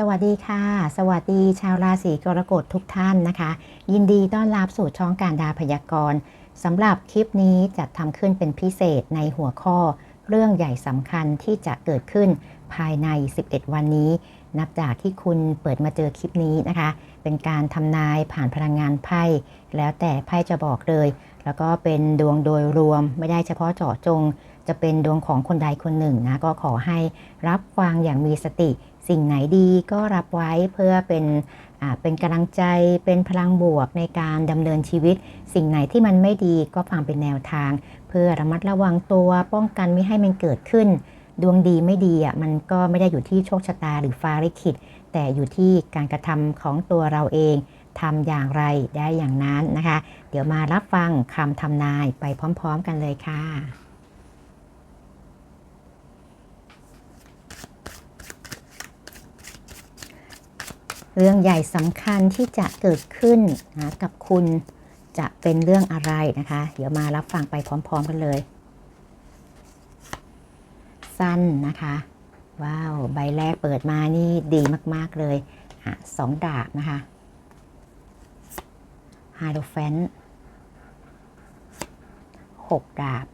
สวัสดีค่ะ สวัสดีชาวราศีกรกฎทุกท่านนะคะ ยินดีต้อนรับสู่ช่องการดาพยากรณ์สำหรับคลิปนี้จัดทำขึ้นเป็นพิเศษในหัวข้อ เรื่องใหญ่สำคัญที่จะเกิดขึ้นภายใน 11 วันนี้ นับจากที่คุณเปิดมาเจอคลิปนี้นะคะ เป็นการทำนายผ่านพลังงานไพ่ แล้วแต่ไพ่จะบอกเลย แล้วก็เป็นดวงโดยรวมไม่ได้เฉพาะเจาะจง จะเป็นดวงของคนใดคนหนึ่งนะก็ขอให้รับฟังอย่างมีสติ สิ่งไหนดีก็รับไว้เพื่อเป็นเป็นกำลังใจเป็นพลังบวกในการดำเนินชีวิต สิ่งไหนที่มันไม่ดีก็ฟังเป็นแนวทาง เพื่อระมัดระวังตัวป้องกันไม่ให้มันเกิดขึ้น ดวงดีไม่ดีอะมันก็ไม่ได้อยู่ที่โชคชะตาหรือฟ้าลิขิตแต่อยู่ที่การกระทำของตัวเราเองทำอย่างไรได้อย่างนั้นนะคะ เดี๋ยวมารับฟังคำทำนายไปพร้อม ๆ กันเลยค่ะ เรื่องใหญ่สำคัญที่จะเกิดขึ้นนะกับคุณจะเป็นเรื่องอะไรนะคะ เดี๋ยวมารับฟังไปพร้อม ๆ กันเลย สั้นนะคะ ว้าว ใบแรกเปิดมานี่ดีมากๆเลยอสองดาบนะคะฮาโ o แฟนหกดาบ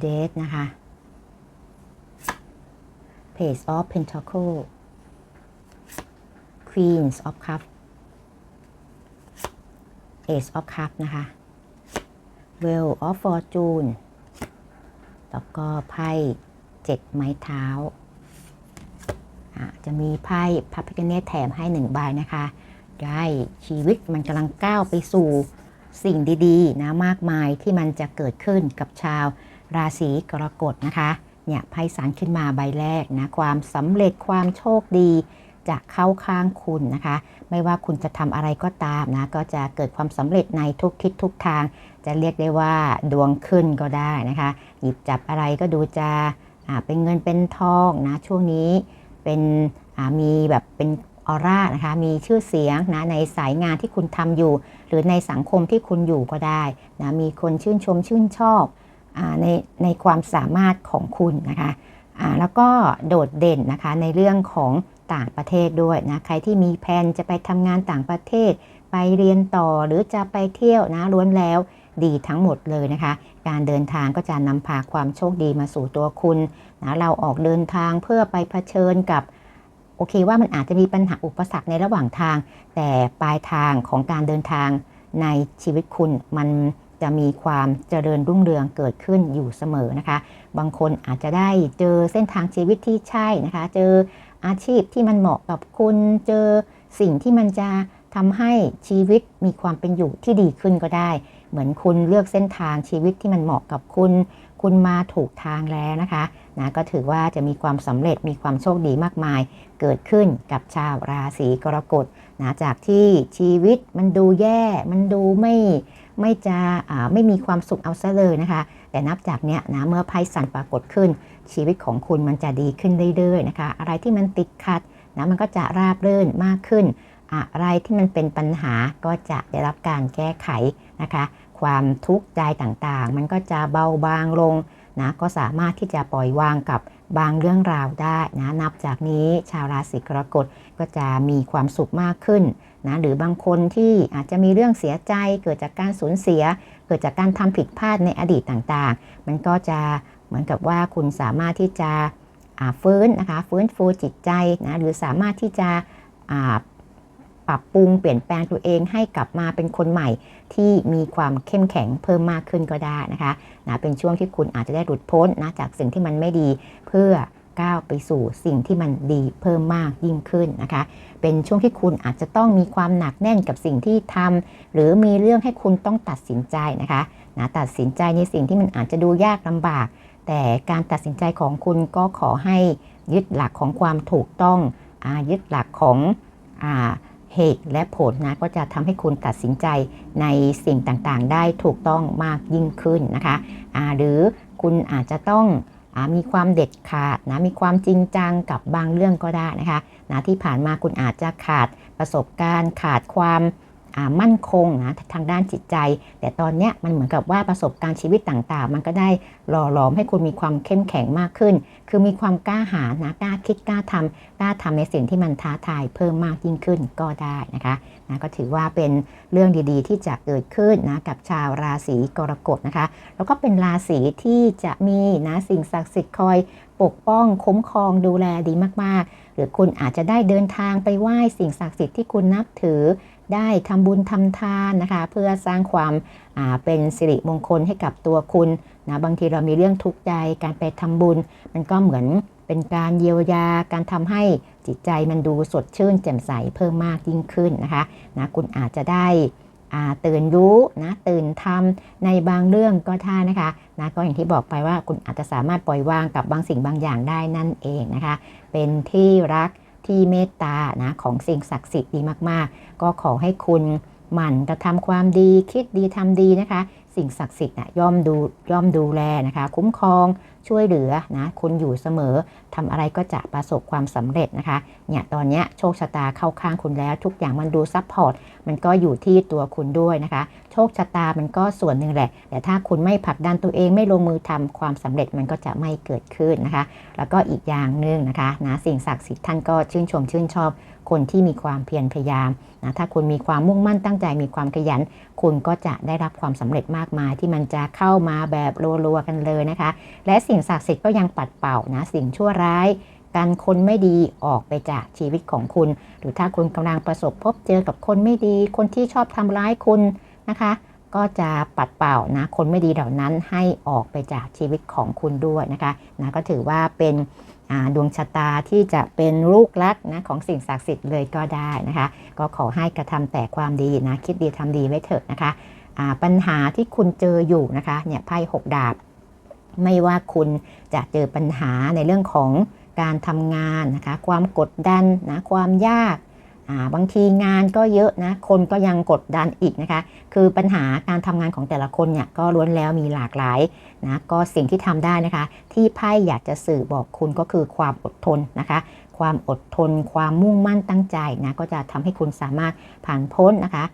เดทนะคะ Page of Pentacle Queens of Cup Ace of Cup นะคะ Wheel of Fortune แล้วก็ไพ่เจ็ดไม้เท้า จะมีไพ่พับพิกเนตแถมให้หนึ่งใบนะคะ ได้ชีวิตมันกำลังก้าวไปสู่สิ่งดีๆนะมากมายที่มันจะเกิดขึ้นกับชาวราศีกรกฎนะคะ เนี่ยไพ่สารขึ้นมาใบแรกนะ ความสำเร็จความโชคดี จะเข้าข้างคุณนะคะ ไม่ว่าคุณจะทำอะไรก็ตามนะ ก็จะเกิดความสำเร็จในทุกทิศทุกทาง จะเรียกได้ว่าดวงขึ้นก็ได้นะคะ หยิบจับอะไรก็ดูจะเป็นเงินเป็นทองนะช่วงนี้เป็นมีแบบเป็นออร่านะคะ มีชื่อเสียงนะในสายงานที่คุณทำอยู่ หรือในสังคมที่คุณอยู่ก็ได้นะมีคนชื่นชมชื่นชอบอในในความสามารถของคุณนะคะแล้วก็โดดเด่นนะคะในเรื่องของ ต่างประเทศด้วยนะใครที่มีแผนจะไปทำงานต่างประเทศ ไปเรียนต่อหรือจะไปเที่ยวนะล้วนแล้วดีทั้งหมดเลยนะคะ การเดินทางก็จะนำพาความโชคดีมาสู่ตัวคุณนะเราออกเดินทางเพื่อไปเผชิญกับโอเคว่ามันอาจจะมีปัญหาอุปสรรคในระหว่างทาง แต่ปลายทางของการเดินทางในชีวิตคุณมันจะมีความเจริญรุ่งเรืองเกิดขึ้นอยู่เสมอนะคะ บางคนอาจจะได้เจอเส้นทางชีวิตที่ใช่นะคะ เจอ อาชีพที่มันเหมาะกับคุณเจอสิ่งที่มันจะทำให้ชีวิตมีความเป็นอยู่ที่ดีขึ้นก็ได้ เหมือนคุณเลือกเส้นทางชีวิตที่มันเหมาะกับคุณ คุณมาถูกทางแล้วนะคะนะก็ถือว่าจะมีความสำเร็จมีความโชคดีมากมาย เกิดขึ้นกับชาวราศีกรกฎนะจากที่ชีวิตมันดูแย่ มันดูไม่ไม่จะอ่าไม่มีความสุขเอาซะเลยนะคะ แต่นับจากเนี้ยนะเมื่อไพ่สันปรากฏขึ้น ชีวิตของคุณมันจะดีขึ้นเรื่อยๆนะคะ อะไรที่มันติดขัดนะมันก็จะราบรื่นมากขึ้น อะไรที่มันเป็นปัญหาก็จะได้รับการแก้ไขนะคะ ความทุกข์ใจต่างๆ มันก็จะเบาบางลงนะก็สามารถที่จะปล่อยวางกับบางเรื่องราวได้นะนับจากนี้ชาวราศีกรกฎก็จะมีความสุขมากขึ้นนะหรือบางคนที่อาจจะมีเรื่องเสียใจเกิดจากการสูญเสีย เกิดจากการทำผิดพลาดในอดีตต่างๆ มันก็จะ เหมือนกับว่าคุณสามารถที่จะฟื้นนะคะฟื้นฟูจิตใจนะหรือสามารถที่จะปรับปรุงเปลี่ยนแปลงตัวเองให้กลับมาเป็นคนใหม่ที่มีความเข้มแข็งเพิ่มมากขึ้นก็ได้นะคะนะเป็นช่วงที่คุณอาจจะได้หลุดพ้นนะจากสิ่งที่มันไม่ดีเพื่อก้าวไปสู่สิ่งที่มันดีเพิ่มมากยิ่งขึ้นนะคะ เป็นช่วงที่คุณอาจจะต้องมีความหนักแน่นกับสิ่งที่ทำหรือมีเรื่องให้คุณต้องตัดสินใจนะคะนะตัดสินใจในสิ่งที่มันอาจจะดูยากลำบาก แต่การตัดสินใจของคุณก็ขอให้ยึดหลักของความถูกต้องอยึดหลักของอเหตุและผลนะก็จะทำให้คุณตัดสินใจในสิ่งต่างๆ ได้ถูกต้องมากยิ่งขึ้นนะคะะหรือคุณอาจจะต้องอมีความเด็ดขาดนะมีความจริงจังกับบางเรื่องก็ได้นะคะนะที่ผ่านมาคุณอาจจะขาดประสบการณ์ ขาดความ มั่นคงนะทางด้านจิตใจ แต่ตอนเนี้ยมันเหมือนกับว่าประสบการณ์ชีวิตต่างๆ มันก็ได้หล่อหลอมให้คุณมีความเข้มแข็งมากขึ้น คือมีความกล้าหาญนะกล้าคิดกล้าทำกล้าทำในสิ่งที่มันท้าทายเพิ่มมากยิ่งขึ้นก็ได้นะคะนะก็ถือว่าเป็นเรื่องดีๆ ที่จะเกิดขึ้นนะกับชาวราศีกรกฎนะคะ แล้วก็เป็นราศีที่จะมีนะสิ่งศักดิ์สิทธิ์คอยปกป้องคุ้มครองดูแลดีมากๆ หรือคุณอาจจะได้เดินทางไปไหว้สิ่งศักดิ์สิทธิ์ที่คุณนับถือ ได้ทำบุญทำทานนะคะ เพื่อสร้างความาเป็นสิริมงคลให้กับตัวคุณนะบางทีเรามีเรื่องทุกข์ใจการไปทำบุญ มันก็เหมือนเป็นการเยียวยาการทำให้จิตใจมันดูสดชื่นแจ่มใสเพิ่มมากยิ่งขึ้นนะคะนะคุณอาจจะได้ตื่นรู้นะตื่นทำในบางเรื่องก็ท่านะคะนะก็อย่างที่บอกไปว่าคุณอาจจะสามารถปล่อยวางกับบางสิ่งบางอย่างได้นั่นเองนะคะ เป็นที่รัก ที่เมตตานะของสิ่งศักดิ์สิทธิ์ดีมากๆ ก็ขอให้คุณหมั่นกระทำความดีคิดดีทำดีนะคะ สิ่งศักดิ์สิทธิ์นะย่อมดูย่อมดูแลนะคะ คุ้มครอง ช่วยเหลือนะคุณอยู่เสมอทำอะไรก็จะประสบความสำเร็จนะคะเนี่ยตอนนี้โชคชะตาเข้าข้างคุณแล้วทุกอย่างมันดูซับพอร์ตมันก็อยู่ที่ตัวคุณด้วยนะคะ โชคชะตามันก็ส่วนหนึ่งแหละ แต่ถ้าคุณไม่ผลักดันตัวเองไม่ลงมือทำความสำเร็จมันก็จะไม่เกิดขึ้นนะคะ แล้วก็อีกอย่างหนึ่งนะคะนะสิ่งศักดิ์สิทธิ์ท่านก็ชื่นชมชื่นชอบคนที่มีความเพียรพยายามนะถ้าคุณมีความมุ่งมั่นตั้งใจมีความขยัน คุณก็จะได้รับความสำเร็จมากมายที่มันจะเข้ามาแบบรัวๆกันเลยนะคะ และสิ่ง่งศักดิ์สิทธิ์ก็ยังปัดเป่านะสิ่งชั่วร้ายการคนไม่ดีออกไปจากชีวิตของคุณ หรือถ้าคุณกำลังประสบพบเจอกับคนไม่ดี คนที่ชอบทำร้ายคุณนะคะ ก็จะปัดเป่านะคนไม่ดีเหล่านั้นให้ออกไปจากชีวิตของคุณด้วยนะคะนะก็ถือว่าเป็นดวงชะตาที่จะเป็นลูกรักนะของสิ่งศักดิ์สิทธิ์เลยก็ได้นะคะ ก็ขอให้กระทำแต่ความดีนะคิดดีทำดีไว้เถิดนะคะปัญหาที่คุณเจออยู่นะคะเนี่ยไพ่หกดาบ ไม่ว่าคุณจะเจอปัญหาในเรื่องของการทำงานนะคะความกดดันนะความยากบางทีงานก็เยอะนะคนก็ยังกดดันอีกนะคะ คือปัญหาการทำงานของแต่ละคนเนี่ยก็ล้วนแล้วมีหลากหลายนะก็สิ่งที่ทำได้นะคะ ที่ไพ่อยากจะสื่อบอกคุณก็คือความอดทนนะคะ ความอดทน ความมุ่งมั่นตั้งใจนะก็จะทำให้คุณสามารถผ่านพ้นนะคะ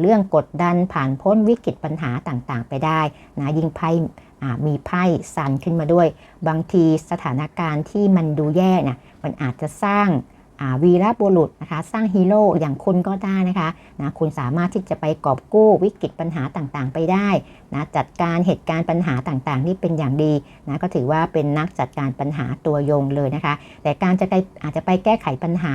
เรื่องกดดันผ่านพ้นวิกฤตปัญหาต่างๆ ไปได้นะยิ่งไพ่มีไพ่สั่นขึ้นมาด้วย บางทีสถานการณ์ที่มันดูแย่เนี่ยมันอาจจะสร้างวีรบุรุษนะคะสร้างฮีโร่อย่างคุณก็ได้นะคะนะคุณสามารถที่จะไปกอบกู้วิกฤตปัญหาต่างๆ ไปได้นะจัดการเหตุการณ์ปัญหาต่างๆ นี่เป็นอย่างดีนะก็ถือว่าเป็นนักจัดการปัญหาตัวยงเลยนะคะ แต่การจะไปอาจจะไปแก้ไขปัญหา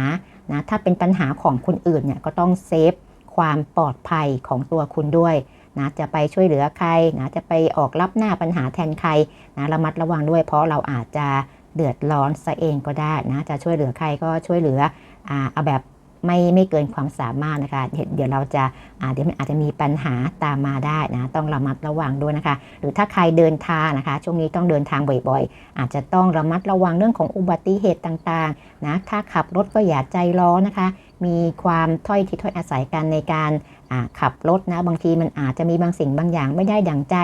นะถ้าเป็นปัญหาของคนอื่นเนี่ยก็ต้องเซฟ ความปลอดภัยของตัวคุณด้วยนะจะไปช่วยเหลือใครนะจะไปออกรับหน้าปัญหาแทนใครนะระมัดระวังด้วย เพราะเราอาจจะเดือดร้อนซะเองก็ได้นะจะช่วยเหลือใครก็ช่วยเหลืออ่าเอาแบบ ไม่ไม่เกินความสามารถนะคะ เดี๋ยวเราจะเดี๋ยวมันอาจจะมีปัญหาตามมาได้นะต้องระมัดระวังด้วยนะคะ หรือถ้าใครเดินทางนะคะ ช่วงนี้ต้องเดินทางบ่อยๆ อาจจะต้องระมัดระวังเรื่องของอุบัติเหตุต่างๆนะถ้าขับรถก็อย่าใจร้อนนะคะ มีความถ้อยทีถ้อยอาศัยกันในการขับรถนะบางทีมันอาจจะมีบางสิ่งบางอย่างไม่ได้ดังใจ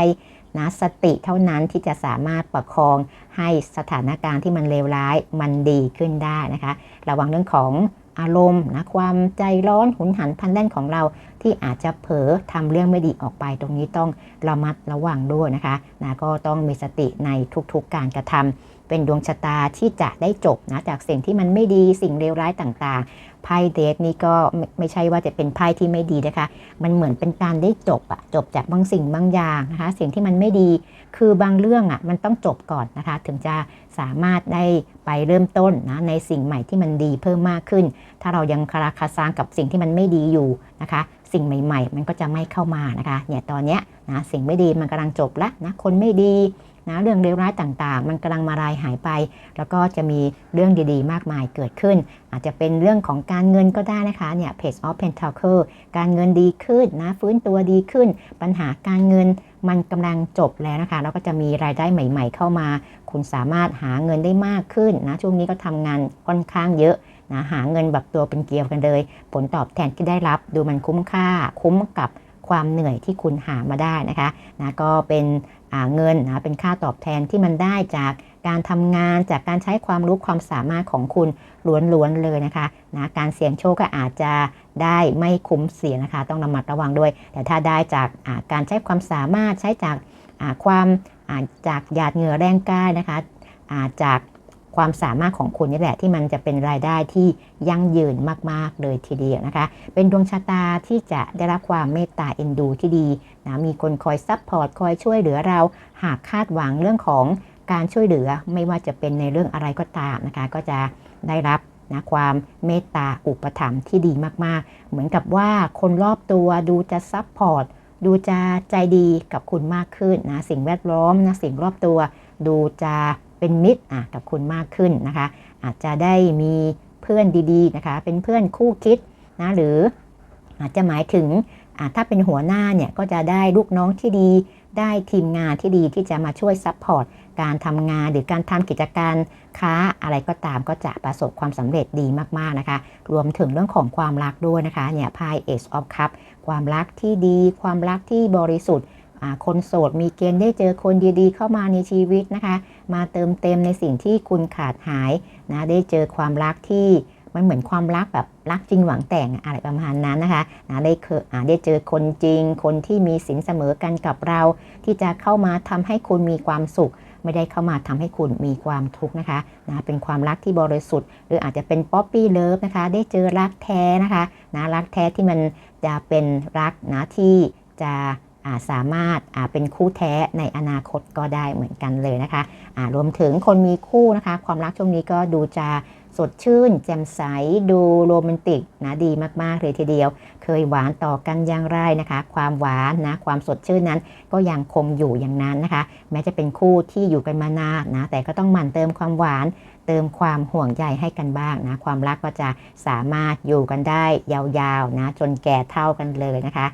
นะสติเท่านั้นที่จะสามารถประคองให้สถานการณ์ที่มันเลวร้ายมันดีขึ้นได้นะคะ ระวังเรื่องของ อารมณ์นะความใจร้อนหุนหันพันแล่นของเราที่อาจจะเผลอทำเรื่องไม่ดีออกไป ตรงนี้ต้องระมัดระวังด้วยนะคะนะก็ต้องมีสติในทุกๆการกระทำ เป็นดวงชะตาที่จะได้จบนะจากสิ่งที่มันไม่ดีสิ่งเลวร้ายต่างๆไพ่เดทนี้ก็ไม่ไม่ใช่ว่าจะเป็นไพ่ที่ไม่ดีนะคะ มันเหมือนเป็นการได้จบอะจบจากบางสิ่งบางอย่างนะคะ สิ่งที่มันไม่ดีคือบางเรื่องอะมันต้องจบก่อนนะคะ ถึงจะสามารถได้ไปเริ่มต้นนะในสิ่งใหม่ที่มันดีเพิ่มมากขึ้น ถ้าเรายังคาราคาซางกับสิ่งที่มันไม่ดีอยู่นะคะ สิ่งใหม่ ๆ มันก็จะไม่เข้ามานะคะเนี่ยตอนเนี้ยนะสิ่งไม่ดีมันกำลังจบแล้วนะคนไม่ดี นะเรื่องเลวร้ายต่างๆ มันกำลังมาลายหายไป แล้วก็จะมีเรื่องดีๆ มากมายเกิดขึ้น อาจจะเป็นเรื่องของการเงินก็ได้นะคะเนี่ย Page of Pentacle การเงินดีขึ้นนะฟื้นตัวดีขึ้น ปัญหาการเงินมันกำลังจบแล้วนะคะ แล้วก็จะมีรายได้ใหม่ ๆ เข้ามา คุณสามารถหาเงินได้มากขึ้นนะช่วงนี้ก็ทำงานค่อนข้างเยอะนะหาเงินแบบตัวเป็นเกลียวกันเลย ผลตอบแทนที่ได้รับดูมันคุ้มค่าคุ้มกับความเหนื่อยที่คุณหามาได้นะคะนะก็เป็น เงินนะเป็นค่าตอบแทนที่มันได้จากการทำงานจากการใช้ความรู้ความสามารถของคุณล้วนๆเลยนะคะนะการเสี่ยงโชคก็อาจจะได้ไม่คุ้มเสียนะคะ ต้องระมัดระวังด้วย แต่ถ้าได้จากาการใช้ความสามารถใช้จากความจากหยาดเหงื่อแรงกายนะคะจาก ความสามารถของคุณนี่แหละที่มันจะเป็นรายได้ที่ยั่งยืนมาก ๆ เลยทีเดียวนะคะ เป็นดวงชะตาที่จะได้รับความเมตตาเอ็นดูที่ดีนะมีคนคอยซัพพอร์ตคอยช่วยเหลือเรา หากคาดหวังเรื่องของการช่วยเหลือไม่ว่าจะเป็นในเรื่องอะไรก็ตามนะคะ ก็จะได้รับนะความเมตตาอุปถัมภ์ที่ดีมาก ๆ เหมือนกับว่าคนรอบตัวดูจะซัพพอร์ตดูจะใจดีกับคุณมากขึ้นนะสิ่งแวดล้อมนะสิ่งรอบตัว ดูจะ เป็นมิตรกับคุณมากขึ้นนะคะ อาจจะได้มีเพื่อนดีๆนะคะ เป็นเพื่อนคู่คิดนะหรืออาจจะหมายถึงถ้าเป็นหัวหน้าเนี่ยก็จะได้ลูกน้องที่ดี ได้ทีมงานที่ดีที่จะมาช่วยซัพพอร์ตการทำงานหรือการทำกิจการค้าอะไรก็ตามก็จะประสบความสำเร็จดีมากๆนะคะ รวมถึงเรื่องของความรักด้วยนะคะเนี่ยไพ่ Ace of Cup ความรักที่ดี ความรักที่บริสุทธิ์ คนโสดมีเกณฑ์ได้เจอคนดีๆ เข้ามาในชีวิตนะคะ มาเติมเต็มในสิ่งที่คุณขาดหายนะได้เจอความรักที่มันเหมือนความรักแบบรักจริงหวังแต่งอะไรประมาณนั้นนะคะนะได้เคยได้เจอคนจริง คนที่มีสินเสมอกันกับเรา ที่จะเข้ามาทำให้คุณมีความสุข ไม่ได้เข้ามาทำให้คุณมีความทุกข์นะคะนะเป็นความรักที่บริสุทธิ์ หรืออาจจะเป็นป๊อปปี้เลิฟนะคะ ได้เจอรักแท้นะคะนะรักแท้ที่มันจะเป็นรักนะที่จะ สามารถเป็นคู่แท้ในอนาคตก็ได้เหมือนกันเลยนะคะรวมถึงคนมีคู่นะคะ ความรักช่วงนี้ก็ดูจะสดชื่น แจ่มใสดูโรแมนติกนะดีมากๆเลยทีเดียว เคยหวานต่อกันอย่างไรนะคะ ความหวานนะความสดชื่นนั้นก็ยังคงอยู่อย่างนั้นนะคะ แม้จะเป็นคู่ที่อยู่กันมานานนะแต่ก็ต้องหมั่นเติมความหวานเติมความห่วงใยให้กันบ้างนะ ความรักก็จะสามารถอยู่กันได้ยาวๆนะจนแก่เท่ากันเลยนะคะ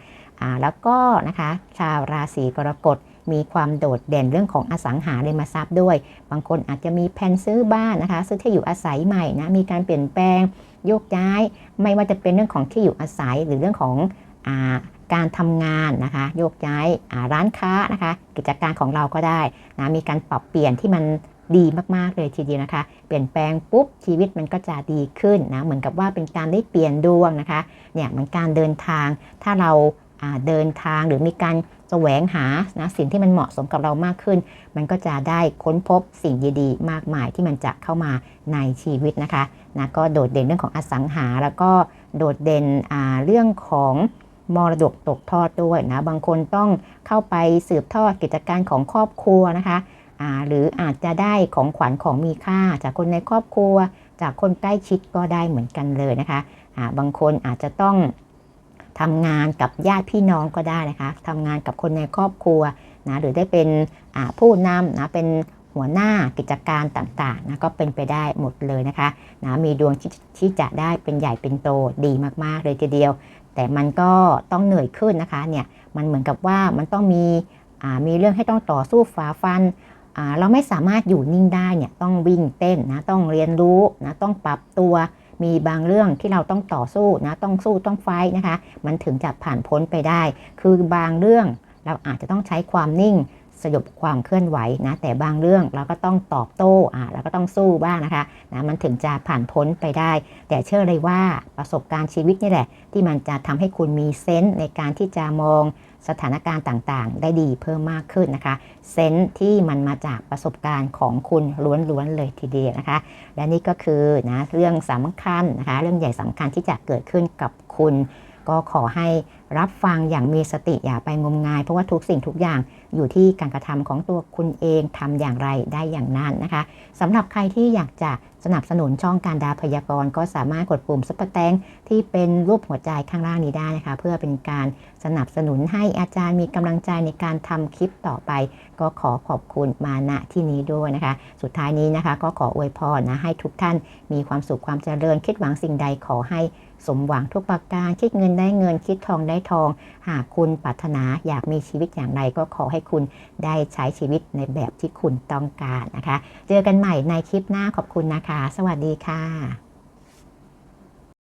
แล้วก็นะคะชาวราศีกรกฎมีความโดดเด่นเรื่องของอสังหาริมทรัพย์ด้วย บางคนอาจจะมีแผนซื้อบ้านนะคะ ซื้อที่อยู่อาศัยใหม่นะ มีการเปลี่ยนแปลงโยกย้าย ไม่ว่าจะเป็นเรื่องของที่อยู่อาศัยหรือเรื่องของอการทำงานนะคะ โยกย้ายร้านค้านะคะ กิจการของเราก็ได้นะ มีการปรับเปลี่ยนที่มันดีมาก ๆ เลยทีเดียวนะคะ เปลี่ยนแปลงปุ๊บชีวิตมันก็จะดีขึ้นนะ เหมือนกับว่าเป็นการได้เปลี่ยนดวงนะคะ เนี่ยเหมือนการเดินทาง ถ้าเรา เดินทางหรือมีการแสวงหานะสิ่งที่มันเหมาะสมกับเรามากขึ้น มันก็จะได้ค้นพบสิ่งดีๆ มากมายที่มันจะเข้ามาในชีวิตนะคะนะก็โดดเด่นเรื่องของอสังหา แล้วก็โดดเด่นเรื่องของมรดกตกทอดด้วยนะบางคนต้องเข้าไปสืบทอดกิจการของครอบครัวนะคะหรืออาจจะได้ของขวัญของมีค่า จากคนในครอบครัว จากคนใกล้ชิดก็ได้เหมือนกันเลยนะคะบางคนอาจจะต้อง ทำงานกับญาติพี่น้องก็ได้นะคะทำงานกับคนในครอบครัวนะหรือได้เป็นผู้นำนะเป็นหัวหน้ากิจการต่างๆนะก็เป็นไปได้หมดเลยนะคะนะมีดวงที่จะได้เป็นใหญ่เป็นโตดีมากๆเลยทีเดียว แต่มันก็ต้องเหนื่อยขึ้นนะคะเนี่ยมันเหมือนกับว่ามันต้องมีมีเรื่องให้ต้องต่อสู้ฝ่าฟันเราไม่สามารถอยู่นิ่งได้เนี่ยต้องวิ่งเต้นนะต้องเรียนรู้นะต้องปรับตัว มีบางเรื่องที่เราต้องต่อสู้นะต้องสู้ต้องไฟนะคะ มันถึงจะผ่านพ้นไปได้ คือบางเรื่องเราอาจจะต้องใช้ความนิ่งสยบความเคลื่อนไหวนะแต่บางเรื่องเราก็ต้องตอบโต้อ่าเราก็ต้องสู้บ้างนะคะนะมันถึงจะผ่านพ้นไปได้ แต่เชื่อเลยว่าประสบการณ์ชีวิตนี่แหละ ที่มันจะทำให้คุณมีเซนส์ในการที่จะมอง สถานการณ์ต่างๆ ได้ดีเพิ่มมากขึ้นนะคะเซนที่มันมาจากประสบการณ์ของคุณล้วนๆเลยทีเดียวนะคะ และนี่ก็คือนะเรื่องสำคัญนะคะเรื่องใหญ่สำคัญที่จะเกิดขึ้นกับคุณ ก็ขอให้รับฟังอย่างมีสติอย่าไปงมงาย เพราะว่าทุกสิ่งทุกอย่างอยู่ที่การกระทำของตัวคุณเองทำอย่างไรได้อย่างนั้นนะคะสำหรับใครที่อยากจะสนับสนุนช่องการดาพยากรณ์ก็สามารถกดปุ่มซุปเปอร์แตงที่เป็นรูปหัวใจข้างล่างนี้ได้นะคะ เพื่อเป็นการสนับสนุนให้อาจารย์มีกำลังใจในการทำคลิปต่อไป ก็ขอขอบคุณมาณที่นี้ด้วยนะคะ สุดท้ายนี้นะคะ ก็ขออวยพรนะให้ทุกท่านมีความสุขความเจริญคิดหวังสิ่งใดขอให้ สมหวังทุกประการ คิดเงินได้เงินคิดทองได้ทอง หากคุณปรารถนาอยากมีชีวิตอย่างไรก็ขอให้คุณได้ใช้ชีวิตในแบบที่คุณต้องการนะคะ เจอกันใหม่ในคลิปหน้าขอบคุณนะคะ สวัสดีค่ะ